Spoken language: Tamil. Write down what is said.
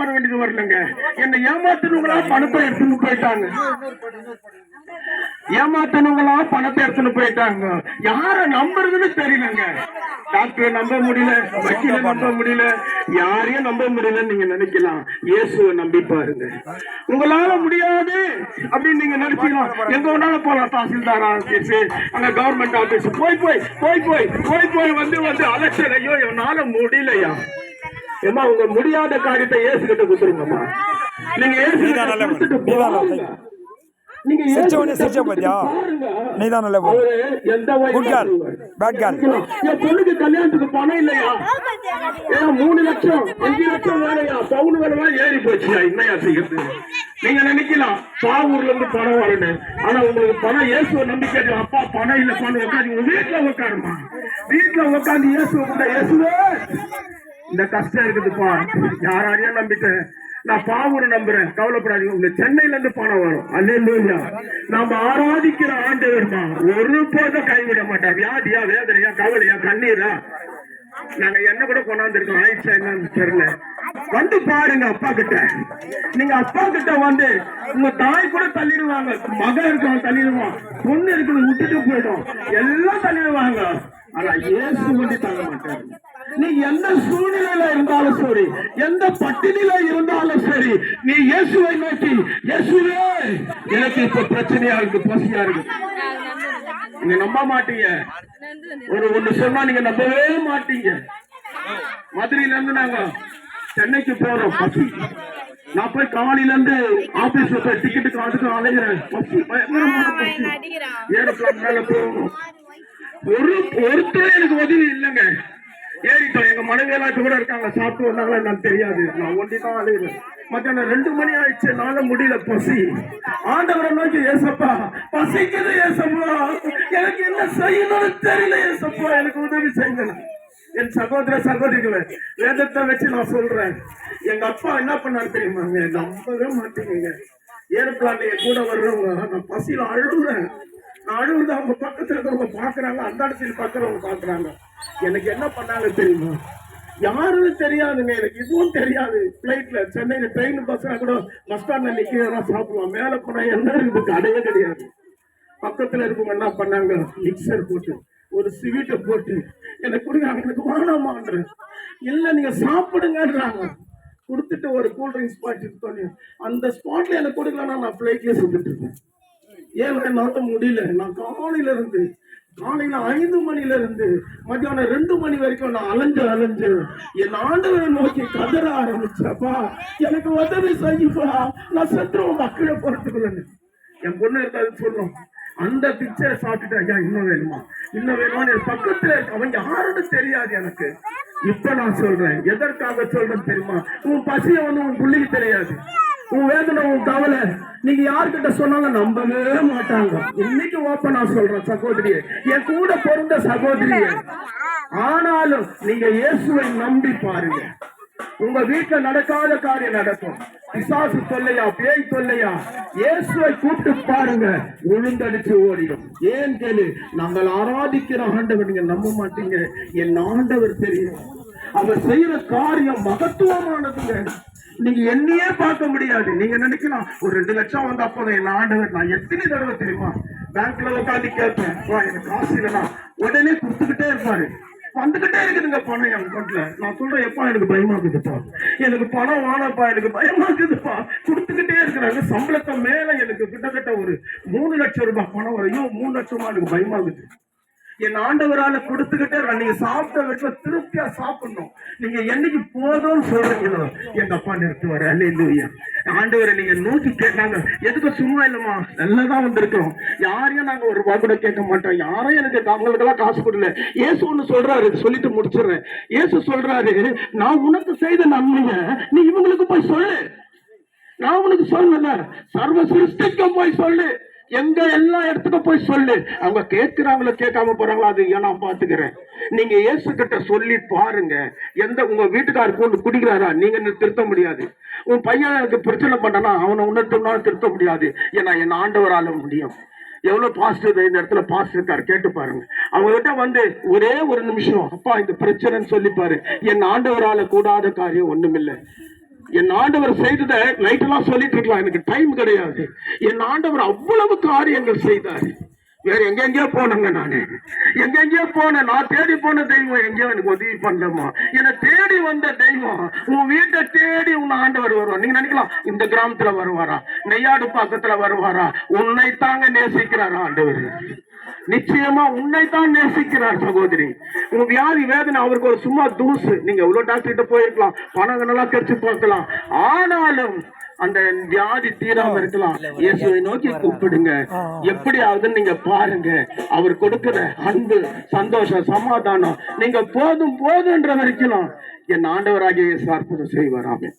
வர வேண்டியது வரலங்க. என்னை ஏமாத்துனவங்களா பணத்தை எடுத்துன்னு போயிட்டாங்க. ஏமாத்துனவங்களா பணத்தை எடுத்துன்னு போயிட்டாங்க. யார நம்புறதுன்னு தெரியலங்க. டாக்டரை நம்ப முடியல வக்கீல நம்ப முடியல யாரையும் நம்ப முடியலன்னு நீங்க நினைக்கலாம். இயேசுவை நம்பி பாருங்க. உங்களால முடியாது அப்படின்னு நீங்க நினைச்சீங்கன்னா எங்க வேணாலும் போலாம் தாசில்தார் ஆபீஸ் அங்க கவர்மெண்ட் ஆபீஸ் போய் போய் போய் போய் போய் போய் வந்து வந்து அலட்சல் ஐயோ என்னால முடியலையா? ஏமா உங்க முடியாத காரியத்தை இயேசு கிட்ட கொடுத்துருங்கம்மா நீங்க இயேசு கிட்ட. நீங்க இயேசு சிரிச்ச பாத்தியா? பாருங்க. நீதான் நல்ல girl. சொல்லுவாரு? Bad girl. என் பொண்ணுக்கு கல்யாணத்துக்கு பணம் இல்லையா ஏன் மூணு லட்சம் அஞ்சு லட்சம் வேலையா பவுன் வேலையா ஏறி போச்சுயா என்னையா செய்யறது நீங்க நினைக்கலாம் பாவூர்ல இருந்து பணம் வரணும் ஆனா உங்களுக்கு பணம் இயேசுவ நம்பிக்கை அப்பா பணம் இல்ல பணம் உட்காந்து வீட்டுல உட்காருமா வீட்டுல உட்காந்து இயேசுவ கூட இயேசுவே இந்த கஷ்டம் இருக்குதுப்பா யாரையும் நம்பிட்டேன். நான் பாவூர் நம்புறேன். கவலைப்படாதீங்க. உங்க சென்னையில இருந்து பணம் வரும். அல்லா நாம ஆராதிக்கிற ஆண்டவர்மா ஒரு போதும் கைவிட மாட்டார். வியாதியா வேதனையா கவலையா கண்ணீரா? நாங்க என்ன கூட கொண்டாந்துருக்கோம். ஆயிடுச்சா என்னன்னு தெரியல. வந்து பாருங்க அப்பா கிட்ட. நீங்க அப்பா கிட்ட வந்து உங்க தாய் கூட தள்ளிடுவாங்க. மகன் இருக்கும் தள்ளிடுவான் பொண்ணு இருக்குது விட்டுட்டு போயிடும். எல்லாம் தள்ளிடுவாங்க. ஆனா ஏசு வந்து தள்ள மாட்டாரு நீ எந்த சூழ்நிலையில இருந்தாலும் சரி எந்த பட்டினில இருந்தாலும் சரி நீ இயேசுவை நோக்கி இயேசுவே எனக்கு இப்ப பிரச்சனையா இருக்கு பசியா இருக்கு. நீங்க நம்ப மாட்டீங்க. ஒரு ஒண்ணு சொன்னா நீங்க நம்பவே மாட்டீங்க. மதுரையில இருந்து நாங்க சென்னைக்கு போறோம் பசி. நான் போய் காலையில இருந்து ஆபீஸ்ல போய் டிக்கெட்டுக்கு அதுக்கு அலைகிறேன் பசி. பயங்கரமான பசி ஏரோப்ளான் மேல போகணும் ஒரு ஒருத்தர் எனக்கு உதவி இல்லைங்க. ஏறிட்டோம். எங்க மனைவியெல்லாம் கூட இருக்காங்க. சாப்பிட்டு வந்தாங்களா எனக்கு தெரியாது. நான் ஒண்டி தான் அழுகிறேன் மத்தியானம் ரெண்டு மணி ஆயிடுச்சு. நாள முடியல. பசி. ஆண்டவரை நோக்கி ஏசப்பா பசிக்குது ஏசப்பா. எனக்கு என்ன செய்யணும்னு தெரியல ஏசப்பா. எனக்கு உதவி செய்யணும் என் சகோதர சகோதரிகளை வேதத்தை வச்சு நான் சொல்றேன். எங்க அப்பா என்ன பண்ணாரு தெரியுமாங்க? நம்பவே மாட்டீங்க ஏரோப்ளான்ல கூட வர்றவங்க நான் பசியில அழுகுறேன். நானும் அழுகுறது அவங்க பக்கத்துல இருக்கிறவங்க பாக்குறாங்க அந்த இடத்துல பார்க்குறவங்க பாக்குறாங்க. எனக்கு என்ன பண்ணாங்க தெரியுமா? யாருன்னு தெரியாதுங்க எனக்கு இதுவும் தெரியாது. பிளைட்ல சென்னையில ட்ரெயின் பஸ்ல கூட பஸ் ஸ்டாண்ட்ல நிக்கிறதா சாப்பிடுவோம் மேல போனா என்ன இருக்குது கடையே கிடையாது. பக்கத்துல இருக்கவங்க என்ன பண்ணாங்க? மிக்சர் போட்டு ஒரு ஸ்வீட்டை போட்டு எனக்கு கொடுங்க எனக்கு வேணாமான்ற இல்ல நீங்க சாப்பிடுங்கன்றாங்க. கொடுத்துட்டு ஒரு கூல் ட்ரிங்க்ஸ் பாட்டு அந்த ஸ்பாட்ல எனக்கு கொடுக்கலன்னா நான் பிளைட்லயே சுட்டுட்டு இருக்கேன் ஏன் என்னால முடியல. நான் காலையில இருந்து காலையில ஐந்து மணில இருந்து மத்தியானம் ரெண்டு மணி வரைக்கும் நான் அலைஞ்சு அலைஞ்சு என் ஆண்டவரை நோக்கி கதற ஆரம்பிச்சப்பா எனக்கு உதவி செய்யுப்பா நான் சத்துருவ மக்களை போறதுக்குள்ளன்னு என் பொண்ணு இருக்காது சொல்லும். அந்த பிக்சரை சாப்பிட்டுட்டு ஐயா இன்னும் வேணுமா? இன்னும் வேணுமா என் பக்கத்துல இருக்க அவன் யாருன்னு தெரியாது எனக்கு. இப்ப நான் சொல்றேன். எதற்காக சொல்றேன் தெரியுமா? உன் பசிய வந்து உன் புள்ளிக்கு தெரியாது. உன் வேதனை உன் கவலை நீங்க யாருக்கிட்ட சொன்னாலும் நம்பவே மாட்டாங்க. இன்னைக்கு ஓப்பனா சொல்றேன் சகோதரிய. என் கூட பிறந்த சகோதரிய. ஆனாலும் நீங்க இயேசுவை நம்பி பாருங்க. உங்க வீட்டுல நடக்காத காரியம் நடக்கும். பிசாசு தொல்லையா பேய் தொல்லையா? இயேசுவை கூப்பிட்டு பாருங்க விழுந்தடிச்சு ஓடிடும். ஏன் கேளு நாங்கள் ஆராதிக்கிற ஆண்டவர் நீங்க நம்ப மாட்டீங்க. என் ஆண்டவர் தெரியும். அவர் செய்யற காரியம் மகத்துவமானதுங்க. நீங்க என்னையே பார்க்க முடியாது. நீங்க நினைக்கலாம் ஒரு ரெண்டு லட்சம் வந்தா போதும். என் ஆண்டவர் நான் எத்தனை தடவை தெரியுமா? பேங்க்ல உட்காந்து கேட்பேன் "அப்பா, எனக்கு காசு இல்லைன்னா உடனே கொடுத்துக்கிட்டே இருப்பாரு. வந்துகிட்டே இருக்குதுங்க பணம் என் அக்கௌண்ட்ல நான் சொல்றேன் எப்பா எனக்கு பயமா இருக்குதுப்பா. எனக்கு பணம் வானப்பா எனக்கு பயமா இருக்குதுப்பா. கொடுத்துக்கிட்டே இருக்கிறாங்க. சம்பளத்தை மேல எனக்கு கிட்டத்தட்ட ஒரு மூணு லட்சம் ரூபாய் பணம் வரையும் மூணு லட்சமா எனக்கு பயமா இருக்குது. என் ஆண்டவரால கொடுத்துக்கிட்டே நீங்க சாப்பிட்ட வீட்டுல திருப்தியா சாப்பிடணும். நீங்க என்னைக்கு போதும்னு சொல்றீங்களோ எங்க அப்பா நிறுத்துவாரு. அல்லேலூயா ஆண்டவரை நீங்க நோக்கி கேட்டாங்க எதுக்கு சும்மா இல்லம்மா? நல்லதான் வந்திருக்கிறோம். யாரையும் நாங்க ஒரு ரூபா கூட கேட்க மாட்டோம். யாரும் எனக்கு அவங்களுக்கெல்லாம் காசு கொடுக்கல. ஏசு ஒண்ணு சொல்றாரு. சொல்லிட்டு முடிச்சிடுறேன். ஏசு சொல்றாரு நான் உனக்கு செய்த நன்மைய நீ இவங்களுக்கு போய் சொல்லு. நான் உனக்கு சொல்லல. சர்வ சிருஷ்டிக்கும் போய் சொல்லு. எங்க எல்லா இடத்துக்கும் போய் சொல்லு. அவங்க கேட்கிறாங்களோ கேட்காம போறாங்களோ அது நான் பாத்துக்கிறேன் நீங்க இயேசு கிட்ட சொல்லி பாருங்க. எந்த உங்க வீட்டுக்காரர் கொண்டு குடிக்கிறாரா? நீங்க திருத்த முடியாது. உன் பையன் எனக்கு பிரச்சனை பண்ணனா அவனை உன்னத்துனாலும் திருத்த முடியாது. ஏன்னா என் ஆண்டவரால முடியும். எவ்வளவு பாஸ்டர் இந்த இடத்துல பாசிட்டிவ் இருக்காரு? கேட்டு பாருங்க. அவங்க கிட்ட வந்து ஒரே ஒரு நிமிஷம் அப்பா இந்த பிரச்சனைன்னு சொல்லிப்பாரு என் ஆண்டவரால கூடாத காரியம் ஒண்ணுமில்லை. என் ஆண்டவர் செய்ததை நைட் எல்லாம் சொல்லிட்டு இருக்கலாம். எனக்கு டைம் கிடையாது. என் ஆண்டவர் அவ்வளவு காரியங்கள் செய்தார். வேற எங்கெங்கயோ போனேங்க நானு. எங்கெங்கயோ போனேன். நான் தேடி போன தெய்வம் எங்கேயோ எனக்கு உதவி பண்ணமா என்னை தேடி வந்த தெய்வம் உன் வீட்டை தேடி உன் ஆண்டவர் வருவார். நீங்க நினைக்கலாம் இந்த கிராமத்துல வருவாரா? நெய்யாடு பக்கத்துல வருவாரா? உன்னை தாங்க நேசிக்கிறாரா ஆண்டவர். நிச்சயமா உன்னைத்தான் நேசிக்கிறார் சகோதரி. உங்க வியாதி வேதனை அவருக்கு ஒரு சும்மா தூசு. நீங்க எவ்வளவு டாக்டர் கிட்ட போயிருக்கலாம். பணம் எல்லாம் கழிச்சு பார்க்கலாம். ஆனாலும் அந்த வியாதி தீராம இருக்கலாம். இயேசுவை நோக்கி கூப்பிடுங்க. எப்படி ஆகுதுன்னு நீங்க பாருங்க. அவர் கொடுக்கிற அன்பு சந்தோஷம் சமாதானம் நீங்க போதும் போதுன்ற வரைக்கும் என் ஆண்டவராகிய அற்புதம் செய்வாராமே